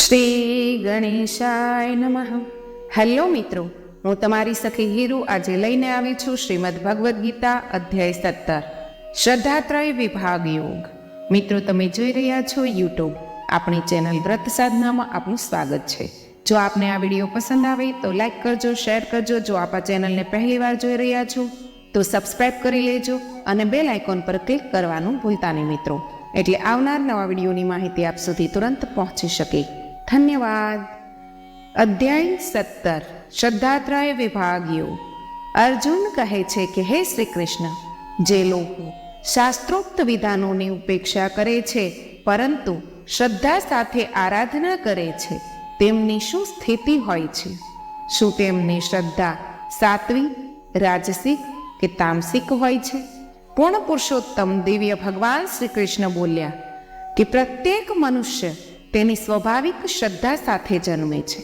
શ્રી ગણેશાય નમઃ. હેલો મિત્રો, હું તમારી સખી હીરુ આજે લઈને આવી છું શ્રીમદ ભગવદ્ ગીતા અધ્યાય સત્તર, શ્રદ્ધાત્રય વિભાગ યોગ. મિત્રો, તમે જોઈ રહ્યા છો યુટ્યુબ. આપણી ચેનલ વ્રત સાધનામાં આપનું સ્વાગત છે. જો આપને આ વીડિયો પસંદ આવે તો લાઈક કરજો, શેર કરજો. જો આપ આ ચેનલને પહેલીવાર જોઈ રહ્યા છો, તો સબસ્ક્રાઈબ કરી લેજો અને બેલ આઇકોન પર ક્લિક કરવાનું ભૂલતા નહીં મિત્રો. એટલે આવનાર નવા વિડીયોની માહિતી આપ સુધી તુરંત પહોંચી શકે. ધન્યવાદ અધ્યાય સત્તર શ્રદ્ધાત્રય વિભાગ અર્જુન કહે છે કે હે શ્રી કૃષ્ણ જે લોકો શાસ્ત્રોક્ત વિધાનોની ઉપેક્ષા કરે છે પરંતુ શ્રદ્ધા સાથે આરાધના કરે છે તેમની શું સ્થિતિ હોય છે શું તેમની શ્રદ્ધા સાત્વિક રાજસિક કે તામસિક હોય છે પૂર્ણ પુરુષોત્તમ દિવ્ય ભગવાન શ્રી કૃષ્ણ બોલ્યા કે પ્રત્યેક મનુષ્ય તેની સ્વાભાવિક શ્રદ્ધા સાથે જન્મે છે.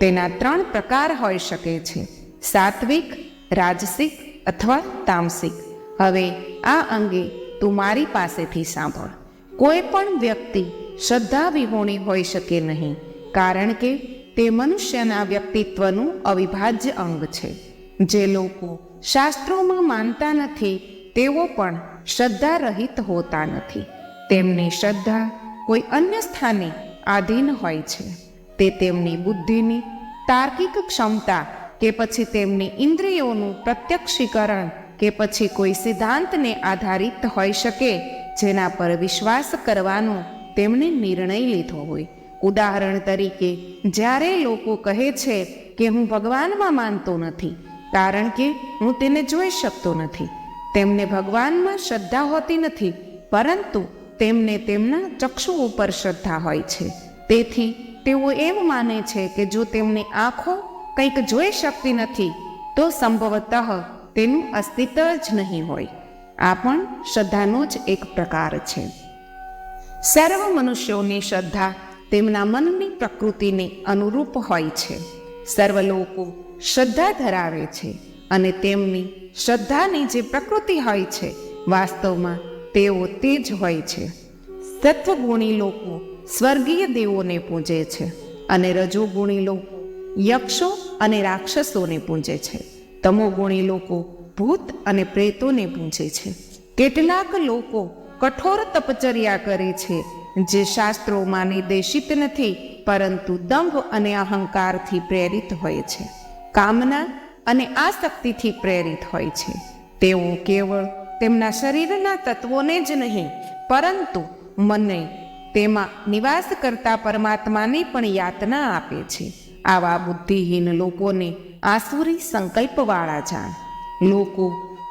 તેના ત્રણ પ્રકાર હોઈ શકે છે. સાત્વિક, રાજસિક અથવા તામસિક. હવે આ અંગે તું મારી પાસેથી સાંભળ. કોઈ પણ વ્યક્તિ શ્રદ્ધા વિહોણી હોઈ શકે નહીં, કારણ કે તે મનુષ્યના વ્યક્તિત્વનું અવિભાજ્ય અંગ છે. જે લોકો શાસ્ત્રોમાં માનતા નથી, તેઓ પણ શ્રદ્ધા રહિત હોતા નથી. તેમની શ્રદ્ધા કોઈ અન્ય સ્થાને આધીન હોય છે. તે તેમની બુદ્ધિની તાર્કિક ક્ષમતા કે પછી તેમની ઇન્દ્રિયોનું પ્રત્યક્ષીકરણ કે પછી કોઈ સિદ્ધાંતને આધારિત હોઈ શકે, જેના પર વિશ્વાસ કરવાનો તેમણે નિર્ણય લીધો હોય. ઉદાહરણ તરીકે, જ્યારે લોકો કહે છે કે હું ભગવાનમાં માનતો નથી, કારણ કે હું તેને જોઈ શકતો નથી. તેમને ભગવાનમાં શ્રદ્ધા હોતી નથી, પરંતુ તેમને તેમના ચક્ષુ ઉપર શ્રદ્ધા હોય છે. તેથી તેઓ એમ માને છે કે જો તેમની આંખો કંઈક જોઈ શકતી નથી, તો સંભવતઃ તેનું અસ્તિત્વ જ નહીં હોય. આ પણ શ્રદ્ધાનો જ એક પ્રકાર છે. સર્વ મનુષ્યોની શ્રદ્ધા તેમના મનની પ્રકૃતિને અનુરૂપ હોય છે. સર્વ લોકો શ્રદ્ધા ધરાવે છે અને તેમની શ્રદ્ધાની જે પ્રકૃતિ હોય છે, વાસ્તવમાં તેઓ તે જ હોય છે. સત્વગુણી લોકો સ્વર્ગીય દેવોને પૂજે છે અને રજોગુણી લોકો યક્ષો અને રાક્ષસોને પૂજે છે. તમોગુણી લોકો ભૂત અને પ્રેતોને પૂજે છે. કેટલાક લોકો કઠોર તપચર્યા કરે છે, જે શાસ્ત્રોમાં નિર્દેશિત નથી, પરંતુ દંભ અને અહંકારથી પ્રેરિત હોય છે. કામના અને આસક્તિથી પ્રેરિત હોય છે. તેઓ કેવળ તેમના શરીરના તત્વોને જ નહીં, પરંતુ મને તેમાં નિવાસ કરતા પરમાત્માને પણ યાતના આપે છે. આવા બુદ્ધિહીન લોકોને આસુરી સંકલ્પવાળા જાણ. લોકો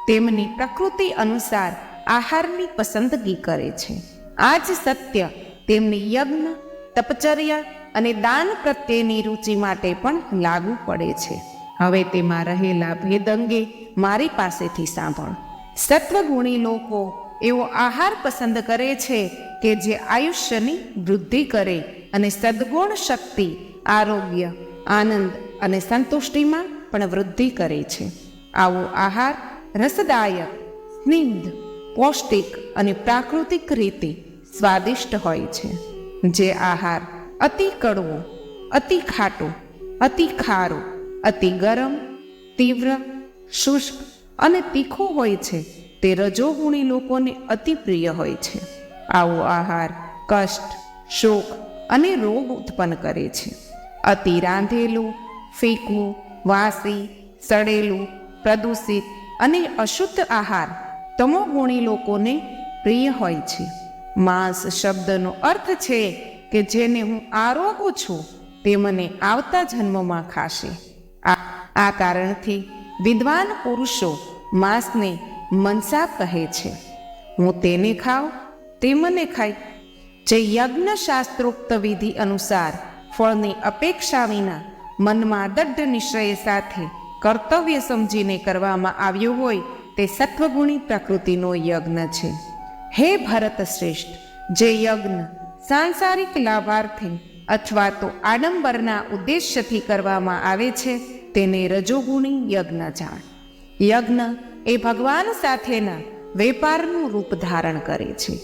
તેમની પ્રકૃતિ અનુસાર આહારની પસંદગી કરે છે. આ જ સત્ય તેમની યજ્ઞ, તપચર્યા અને દાન પ્રત્યેની રુચિ માટે પણ લાગુ પડે છે. હવે તેમાં રહેલા ભેદ અંગે મારી પાસેથી સાંભળ. સત્વગુણી લોકો એવો આહાર પસંદ કરે છે કે જે આયુષ્યની વૃદ્ધિ કરે અને સદગુણ શક્તિ, આરોગ્ય, આનંદ અને સંતુષ્ટિમાં પણ વૃદ્ધિ કરે છે. આવો આહાર રસદાયક, સ્નિગ્ધ, પૌષ્ટિક અને પ્રાકૃતિક રીતે સ્વાદિષ્ટ હોય છે. જે આહાર અતિ કડવો, અતિ ખાટો, અતિ ખારો, અતિ ગરમ, તીવ્ર, શુષ્ક અને તીખો હોય છે. તે રજોગુણી લોકોને અતિ પ્રિય હોય છે. આવો આહાર, કષ્ટ, શોક અને રોગ ઉત્પન્ન કરે છે. અતિ રાંધેલું ફીકું વાસી, સડેલું, પ્રદૂષિત અને અશુદ્ધ આહાર તમોગુણી લોકોને પ્રિય હોય છે. માંસ શબ્દનો અર્થ છે કે જેને હું આરોગું છું, તે મને આવતા જન્મમાં ખાશે. આ આ કારણથી વિદ્વાન પુરુષો માંસને મનસા કહે છે. હું તેને ખાઉં, તે મને ખાય. જે યજ્ઞ શાસ્ત્રોક્ત વિધિ અનુસાર ફળની અપેક્ષા વિના મનમાં દઢ નિશ્ચય સાથે કર્તવ્ય સમજીને કરવામાં આવ્યું હોય, તે સત્વગુણી પ્રકૃતિનો યજ્ઞ છે. હે ભરત શ્રેષ્ઠ, જે યજ્ઞ સાંસારિક લાભાર્થે અથવા તો આડંબરના ઉદ્દેશ્યથી કરવામાં આવે છે, તેને રજોગુણી યજ્ઞ જાણ. યજ્ઞ એ ભગવાન સાથેના વેપારનું રૂપ ધારણ કરે છે.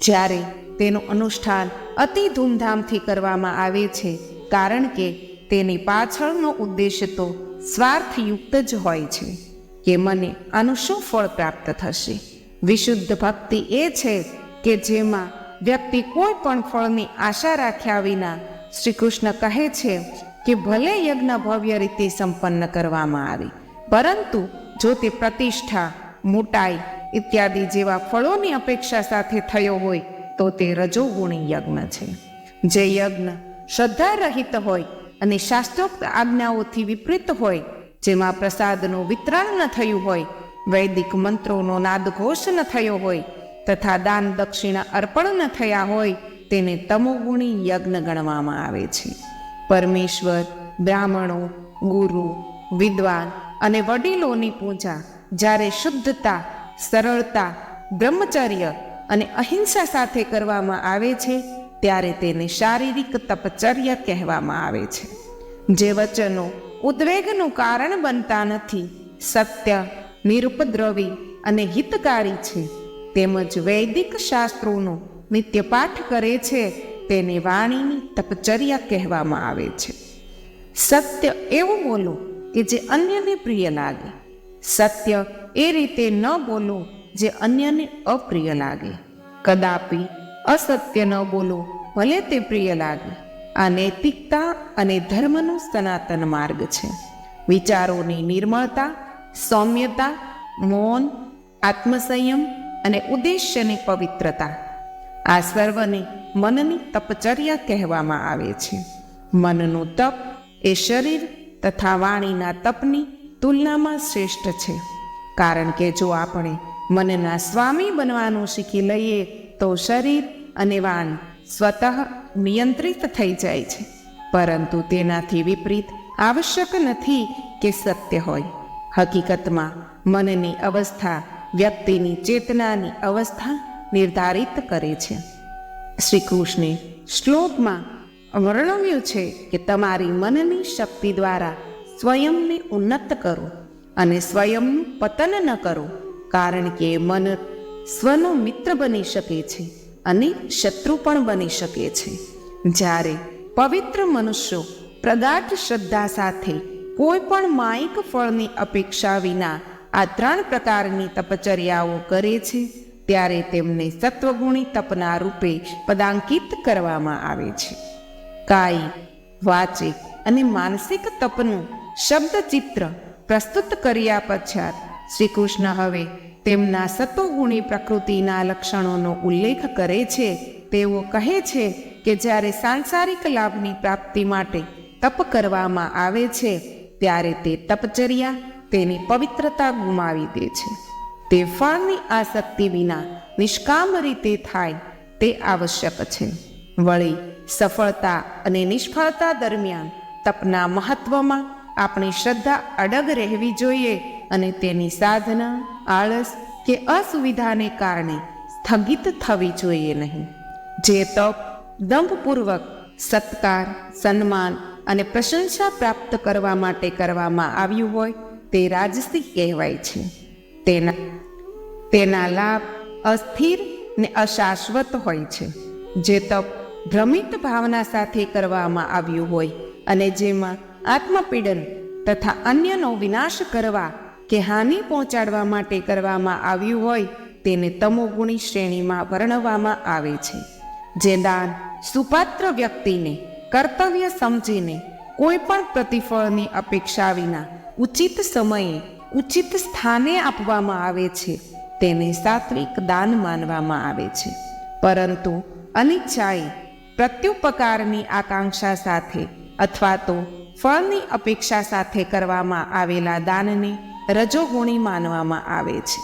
જ્યારે તેનું અનુષ્ઠાન અતિ ધૂમધામથી કરવામાં આવે છે, કારણ કે તેની પાછળનો ઉદ્દેશ તો સ્વાર્થયુક્ત જ હોય છે કે મને આનું શું ફળ પ્રાપ્ત થશે? વિશુદ્ધ ભક્તિ એ છે કે જેમાં વ્યક્તિ કોઈ પણ ફળની આશા રાખ્યા વિના શ્રી કૃષ્ણ કહે છે કે ભલે યજ્ઞ ભવ્ય રીતે સંપન્ન કરવામાં આવે, પરંતુ જો તે પ્રતિષ્ઠા, મોટાઈ ઇત્યાદિ જેવા ફળોની અપેક્ષા સાથે થયો હોય, તો તે રજોગુણી યજ્ઞ છે. જે યજ્ઞ શ્રદ્ધા રહિત હોય અને શાસ્ત્રોક્ત આજ્ઞાઓથી વિપરીત હોય, જેમાં પ્રસાદનું વિતરણ ન થયું હોય, વૈદિક મંત્રોનો નાદઘોષ ન થયો હોય, તથા દાન દક્ષિણા અર્પણ ન થયા હોય, તેને તમોગુણી યજ્ઞ ગણવામાં આવે છે. પરમેશ્વર, બ્રાહ્મણો, ગુરુ, વિદ્વાન અને વડીલોની પૂજા, જ્યારે શુદ્ધતા, સરળતા, બ્રહ્મચર્ય અને અહિંસા સાથે કરવામાં આવે છે, ત્યારે તેને શારીરિક તપચર્ય કહેવામાં આવે છે. જે વચનો ઉદ્વેગનું કારણ બનતા નથી, સત્ય, નિરુપદ્રવી અને હિતકારી છે, તેમજ વૈદિક શાસ્ત્રોનો નિત્ય પાઠ કરે છે, તેને વાણીની તપચર્યા કહેવામાં આવે છે. સત્ય એવું બોલો કે જે અન્યને પ્રિય લાગે. સત્ય એ રીતે ન બોલો જે અન્યને અપ્રિય લાગે. કદાપી અસત્ય ન બોલો ભલે તે પ્રિય લાગે. આ નૈતિકતા અને ધર્મનો સનાતન માર્ગ છે. વિચારોની નિર્મળતા, સૌમ્યતા, મૌન, આત્મસંયમ અને ઉદ્દેશ્યની પવિત્રતા આ સર્વને મનની તપચર્યા કહેવામાં આવે છે. મનનું તપ એ શરીર તથા વાણીના તપની તુલનામાં શ્રેષ્ઠ છે. કારણ કે જો આપણે મનના સ્વામી બનવાનું શીખી લઈએ, તો શરીર અને વાણ સ્વતઃ નિયંત્રિત થઈ જાય છે. પરંતુ તેનાથી વિપરીત આવશ્યક નથી કે સત્ય હોય. હકીકતમાં મનની અવસ્થા વ્યક્તિની ચેતનાની અવસ્થા નિર્ધારિત કરે છે. શ્રી કૃષ્ણે શ્લોકમાં વર્ણવ્યું છે કે તમારી મનની શક્તિ દ્વારા સ્વયંને ઉન્નત કરો અને સ્વયંનું પતન ન કરો, કારણ કે મન સ્વનો મિત્ર બની શકે છે અને શત્રુ પણ બની શકે છે. જ્યારે પવિત્ર મનુષ્યો પ્રગાઢ શ્રદ્ધા સાથે કોઈ પણ માયિક ફળની અપેક્ષા વિના આ ત્રણ પ્રકારની તપચર્યાઓ કરે છે, ત્યારે તેમને સત્વગુણી તપના રૂપે પદાંકિત કરવામાં આવે છે. કાયિક વાચિક અને માનસિક તપનું શબ્દ ચિત્ર પ્રસ્તુત કર્યા પશ્ચાત શ્રી કૃષ્ણ હવે તેમના સતોગુણી પ્રકૃતિના લક્ષણોનો ઉલ્લેખ કરે છે. તેઓ કહે છે કે જ્યારે સાંસારિક લાભની પ્રાપ્તિ માટે તપ કરવામાં આવે છે, ત્યારે તે તપચર્યા તેની પવિત્રતા ગુમાવી દે છે. તે ફળની આસક્તિ વિના નિષ્કામ રીતે થાય તે આવશ્યક છે. વળી સફળતા અને નિષ્ફળતા દરમિયાન તપના મહત્વમાં આપણી શ્રદ્ધા અડગ રહેવી જોઈએ અને તેની સાધના, આળસ કે અસુવિધાને કારણે સ્થગિત થવી જોઈએ નહીં. જે તપ દંભપૂર્વક સત્કાર, સન્માન અને પ્રશંસા પ્રાપ્ત કરવા માટે કરવામાં આવ્યું હોય તે રાજસી કહેવાય છે. તેના તેના લાભ અસ્થિર ને અશાશ્વત હોય છે. જે તપ ભ્રમિત ભાવના સાથે કરવામાં આવ્યું હોય અને જેમાં આત્મપીડન તથા અન્યનો વિનાશ કરવા કે હાનિ પહોંચાડવા માટે કરવામાં આવ્યું હોય તેને તમોગુણી શ્રેણીમાં વર્ણવવામાં આવે છે, જે દાન સુપાત્ર વ્યક્તિને કર્તવ્ય સમજીને કોઈ પણ પ્રતિફળની અપેક્ષા વિના ઉચિત સમયે ઉચિત સ્થાને આપવામાં આવે છે, તેને સાત્વિક દાન માનવામાં આવે છે. પરંતુ અનિચ્છાએ પ્રત્યુપકારની આકાંક્ષા સાથે અથવા તો ફળની અપેક્ષા સાથે કરવામાં આવેલા દાનને રજોગુણી માનવામાં આવે છે.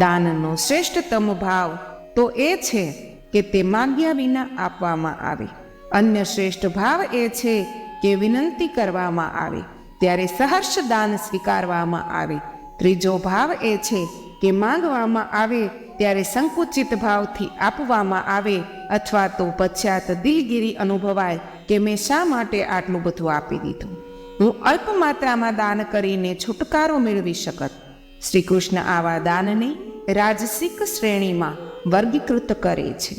દાનનો શ્રેષ્ઠતમ ભાવ તો એ છે કે તે માગ્યા વિના આપવામાં આવે. અન્ય શ્રેષ્ઠ ભાવ એ છે કે વિનંતી કરવામાં આવે, ત્યારે સહર્ષ દાન સ્વીકારવામાં આવે. ત્રીજો ભાવ એ છે કે માંગવામાં આવે, ત્યારે સંકુચિત ભાવથી આપવામાં આવે અથવા તો પશ્ચાત દિલગીરી અનુભવાય કે મેં શા માટે આટલું બધું આપી દીધું? હું અલ્પ માત્રામાં દાન કરીને છુટકારો મેળવી શકત. શ્રી કૃષ્ણ આવા દાનને રાજસિક શ્રેણીમાં વર્ગીકૃત કરે છે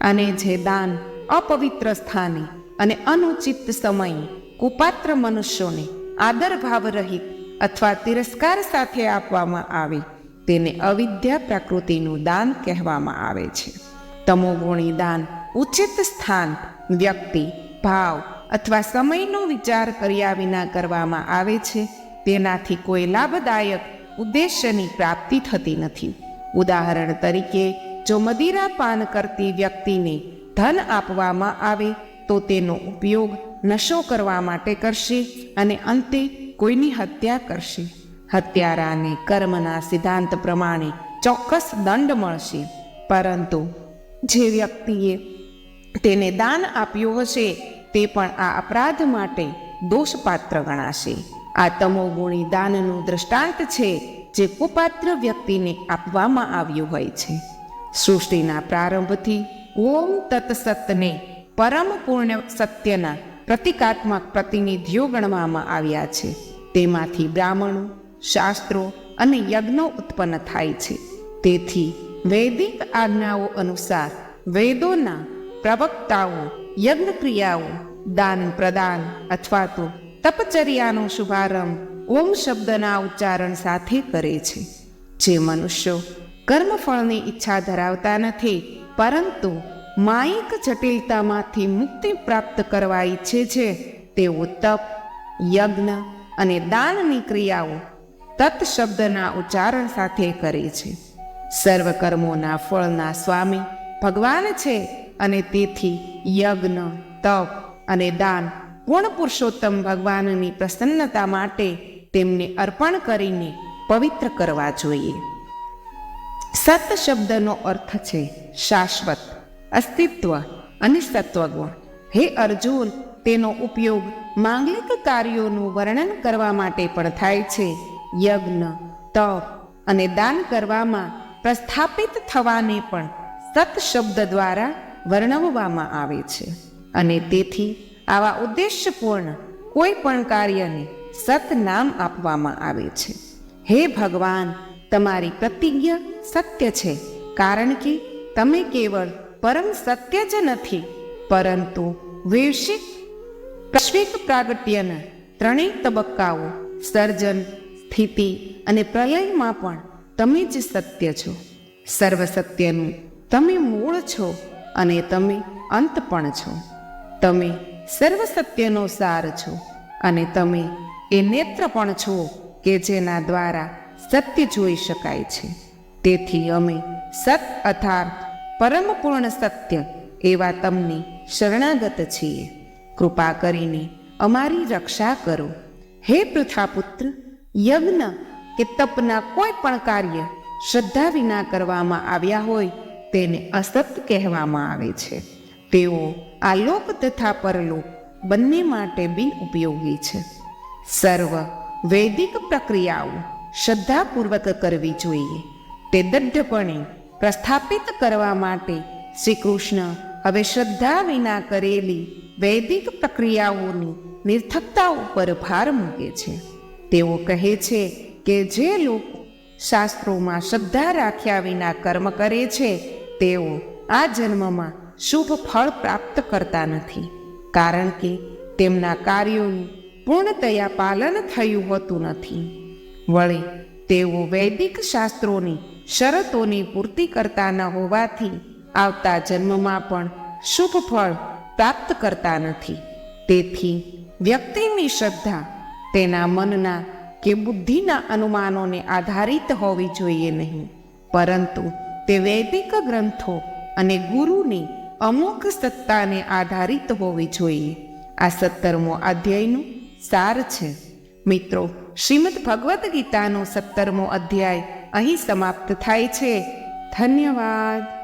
અને જે દાન અપવિત્ર સ્થાને અને અનુચિત સમયે કુપાત્ર મનુષ્યોને આદરભાવ રહિત અથવા તિરસ્કાર સાથે આપવામાં આવે, તેને અવિદ્યા પ્રકૃતિનું દાન કહેવામાં આવે છે. તમોગુણી દાન ઉચિત સ્થાન, વ્યક્તિ, ભાવ અથવા સમયનો વિચાર કર્યા વિના કરવામાં આવે છે. તેનાથી કોઈ લાભદાયક ઉદ્દેશ્યની પ્રાપ્તિ થતી નથી. ઉદાહરણ તરીકે, જો મદિરા પાન કરતી વ્યક્તિને ધન આપવામાં આવે, તો તેનો ઉપયોગ નશો કરવા માટે કરશે અને અંતે કોઈની હત્યા કરશે. હત્યારાને કર્મના સિદ્ધાંત પ્રમાણે ચોક્કસ દંડ મળશે. પરંતુ જે વ્યક્તિએ તેને દાન આપ્યું હશે, તે પણ આ અપરાધ માટે દોષપાત્ર ગણાશે. આ તમોગુણી દાનનું દ્રષ્ટાંત છે, જે કુપાત્ર વ્યક્તિને આપવામાં આવ્યું હોય છે. સૃષ્ટિના પ્રારંભથી ઓમ તત્સતને પરમ પૂર્ણ સત્યના પ્રતિકાત્મક પ્રતિનિધિઓ ગણવામાં આવ્યા છે. તેમાંથી બ્રાહ્મણો, શાસ્ત્રો અને યજ્ઞો ઉત્પન્ન થાય છે. તેથી વૈદિક આજ્ઞાઓ અનુસાર વેદોના પ્રવક્તાઓ યજ્ઞ ક્રિયાઓ દાન પ્રદાન અથવા તો તપચર્યાનો શુભારંભ ઓમ શબ્દના ઉચ્ચારણ સાથે કરે છે. જે મનુષ્યો કર્મફળની ઈચ્છા ધરાવતા નથી, પરંતુ માયિક જટિલતામાંથી મુક્તિ પ્રાપ્ત કરવા ઈચ્છે છે, તેઓ તપ, યજ્ઞ અને દાનની ક્રિયાઓ તત શબ્દના ઉચ્ચારણ સાથે કરે છે. સર્વ કર્મોના ફળના સ્વામી ભગવાન છે અને તેથી યજ્ઞ, તપ અને દાન પૂર્ણ પુરુષોત્તમ ભગવાનની પ્રસન્નતા માટે તેમને અર્પણ કરીને પવિત્ર કરવા જોઈએ. સત શબ્દનો અર્થ છે શાશ્વત, અસ્તિત્વ અને સત્વગુણ. હે અર્જુન, તેનો ઉપયોગ માંગલિક કાર્યોનું વર્ણન કરવા માટે પણ થાય છે. યજ્ઞ, તપ અને દાન કરવામાં પ્રસ્થાપિત થવાને પણ સત શબ્દ દ્વારા વર્ણવવામાં આવે છે. અને તેથી આવા ઉદ્દેશ્યપૂર્ણ કોઈ પણ કાર્યને સત નામ આપવામાં આવે છે. હે ભગવાન, તમારી પ્રતિજ્ઞા સત્ય છે, કારણ કે તમે કેવળ પરમ સત્ય જ નથી, પરંતુ વૈશ્વિક પ્રશ્વિક પ્રાગટ્યના ત્રણેય તબક્કાઓ, સર્જન, સ્થિતિ અને પ્રલયમાં પણ તમે જ સત્ય છો. સર્વ સત્યનું તમે મૂળ છો અને તમે અંત પણ છો. તમે સર્વ સત્યનો સાર છો અને તમે એ નેત્ર પણ છો કે જેના દ્વારા સત્ય જોઈ શકાય છે. તેથી અમે સત અર્થાત પરમપૂર્ણ સત્ય એવા તમને શરણાગત છીએ. કૃપા કરીને અમારી રક્ષા કરો. હે પૃથાપુત્ર, યજ્ઞ કે તપના કોઈ પણ કાર્ય શ્રદ્ધા વિના કરવામાં આવ્યા હોય તેને અસત કહેવામાં આવે છે. તેઓ આ લોક તથા પરલોક બંને માટે બિન ઉપયોગી છે. સર્વ વૈદિક પ્રક્રિયાઓ શ્રદ્ધાપૂર્વક કરવી જોઈએ. તે દઢપણે પ્રસ્થાપિત કરવા માટે શ્રી કૃષ્ણ હવે શ્રદ્ધા વિના કરેલી વૈદિક પ્રક્રિયાઓની નિર્થકતા ઉપર ભાર મૂકે છે. તેઓ કહે છે કે જે લોકો શાસ્ત્રોમાં શ્રદ્ધા રાખ્યા વિના કર્મ કરે છે, તેઓ આ જન્મમાં શુભ ફળ પ્રાપ્ત કરતા નથી. કારણ કે તેમના કાર્યોનું પૂર્ણતયા પાલન થયું હોતું નથી. વળી તેઓ વૈદિક શાસ્ત્રોની શરતોની પૂર્તિ કરતા ન હોવાથી આવતા જન્મમાં પણ શુભ ફળ પ્રાપ્ત કરતા નથી. તેથી વ્યક્તિની શ્રદ્ધા તેના મનના કે બુદ્ધિના અનુમાનોને આધારિત હોવી જોઈએ નહીં. પરંતુ તે વૈદિક ગ્રંથો અને ગુરુની અમુક સત્તાને આધારિત હોવી જોઈએ. આ સત્તરમો અધ્યાયનું સાર છે. મિત્રો, શ્રીમદ ભગવદ્ ગીતાનો સત્તરમો અધ્યાય અહીં સમાપ્ત થાય છે. ધન્યવાદ.